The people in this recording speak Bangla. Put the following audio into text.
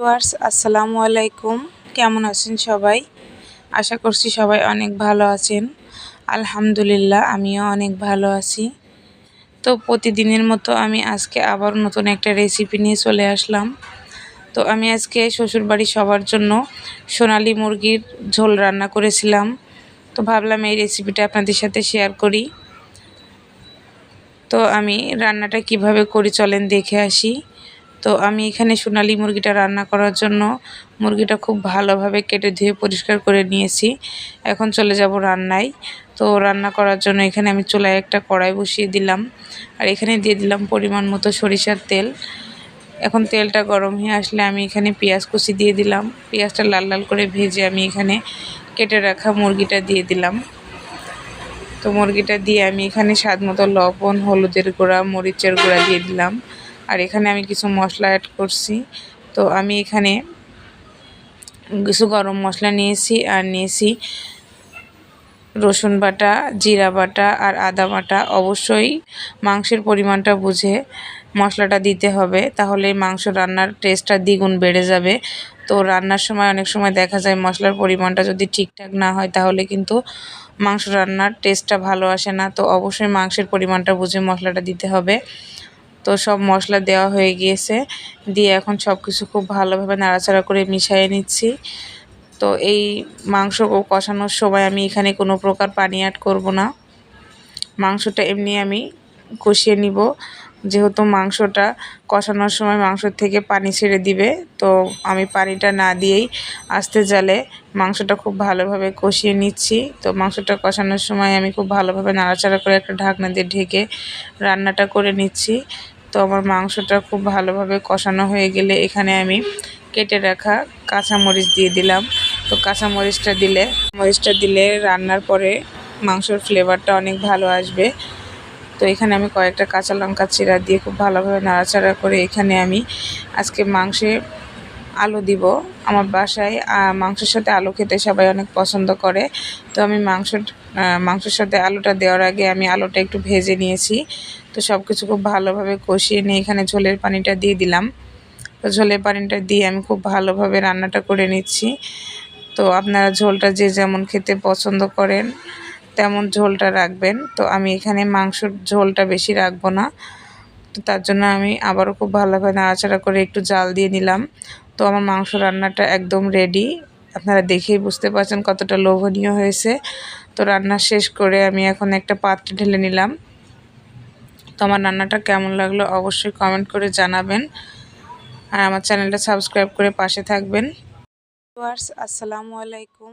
ভিউয়ার্স, আসসালামু আলাইকুম। কেমন আছেন সবাই? আশা করছি সবাই অনেক ভালো আছেন। আলহামদুলিল্লাহ, আমিও অনেক ভালো আছি। তো প্রতিদিনের মতো আমি আজকে আবার নতুন একটা রেসিপি নিয়ে চলে আসলাম। তো আমি আজকে শ্বশুরবাড়ি সবার জন্য সোনালি মুরগির ঝোল রান্না করেছিলাম। তো ভাবলাম এই রেসিপিটা আপনাদের সাথে শেয়ার করি। তো আমি রান্নাটা কীভাবে করি চলেন দেখে আসি। তো আমি এখানে সোনালি মুরগিটা রান্না করার জন্য মুরগিটা খুব ভালোভাবে কেটে ধুয়ে পরিষ্কার করে নিয়েছি। এখন চলে যাব রান্নায়। তো রান্না করার জন্য এখানে আমি চুলায় একটা কড়াই বসিয়ে দিলাম। আর এখানে দিয়ে দিলাম পরিমাণ মতো সরিষার তেল। এখন তেলটা গরম হয়ে আসলে আমি এখানে পেঁয়াজ কুচি দিয়ে দিলাম। পেঁয়াজটা লাল লাল করে ভেজে আমি এখানে কেটে রাখা মুরগিটা দিয়ে দিলাম। তো মুরগিটা দিয়ে আমি এখানে স্বাদ মতো লবণ, হলুদের গুঁড়া, মরিচের গুঁড়া দিয়ে দিলাম। আর এখানে আমি কিছু মশলা অ্যাড করছি। তো আমি এখানে কিছু গরম মশলা নিয়েছি আর নিয়েছি রসুন বাটা, জিরা বাটা আর আদা বাটা। অবশ্যই মাংসের পরিমাণটা বুঝে মশলাটা দিতে হবে, তাহলে মাংস রান্নার টেস্টটা দ্বিগুণ বেড়ে যাবে। তো রান্নার সময় অনেক সময় দেখা যায় মশলার পরিমাণটা যদি ঠিকঠাক না হয়, তাহলে কিন্তু মাংস রান্নার টেস্টটা ভালো আসে না। তো অবশ্যই মাংসের পরিমাণটা বুঝে মশলাটা দিতে হবে। তো সব মশলা দেওয়া হয়ে গিয়েছে। দিয়ে এখন সব কিছু খুব ভালোভাবে নাড়াচাড়া করে মিশিয়ে নিচ্ছি। তো এই মাংস কষানোর সময় আমি এখানে কোনো প্রকার পানি অ্যাড করব না। মাংসটা এমনি আমি কষিয়ে নিব। যেহেতু মাংসটা কষানোর সময় মাংসর থেকে পানি ছেড়ে দিবে, তো আমি পানিটা না দিয়েই আস্তে জালে মাংসটা খুব ভালোভাবে কষিয়ে নিচ্ছি। তো মাংসটা কষানোর সময় আমি খুব ভালোভাবে নাড়াচাড়া করে একটা ঢাকনা দিয়ে ঢেকে রান্নাটা করে নিচ্ছি। তো আমার মাংসটা খুব ভালোভাবে কষানো হয়ে গেলে এখানে আমি কেটে রাখা কাঁচামরিচ দিয়ে দিলাম। তো কাঁচামরিচটা দিলে, মরিচটা দিলে রান্নার পরে মাংসর ফ্লেভারটা অনেক ভালো আসবে। তো এখানে আমি কয়েকটা কাঁচা লঙ্কা চিরা দিয়ে খুব ভালোভাবে নাড়াচাড়া করে এখানে আমি আজকে মাংসে আলু দিব আমার বাসায় মাংসের সাথে আলু খেতে সবাই অনেক পছন্দ করে। তো আমি মাংস মাংসের সাথে আলুটা দেওয়ার আগে আমি আলুটা একটু ভেজে নিয়েছি। তো সব কিছু খুব ভালোভাবে কষিয়ে নিয়ে এখানে ঝোলের পানিটা দিয়ে দিলাম। তো ঝোলের পানিটা দিয়ে আমি খুব ভালোভাবে রান্নাটা করে নিচ্ছি। তো আপনারা ঝোলটা যে যেমন খেতে পছন্দ করেন, তেমন ঝোলটা রাখবেন। তো আমি এখানে মাংসর ঝোলটা বেশি রাখব না। তো তার জন্য আমি আবারও খুব ভালোভাবে নাড়াচাড়া করে একটু জাল দিয়ে নিলাম। তো আমার মাংস রান্নাটা একদম রেডি আপনারা দেখেই বুঝতে পারছেন কতটা লোভনীয় হয়েছে। তো রান্না শেষ করে আমি এখন একটা পাত্রে ঢেলে নিলাম। তো আমার রান্নাটা কেমন লাগল অবশ্যই কমেন্ট করে জানাবেন। আর আমার চ্যানেলটা সাবস্ক্রাইব করে পাশে থাকবেন। আসসালামু আলাইকুম।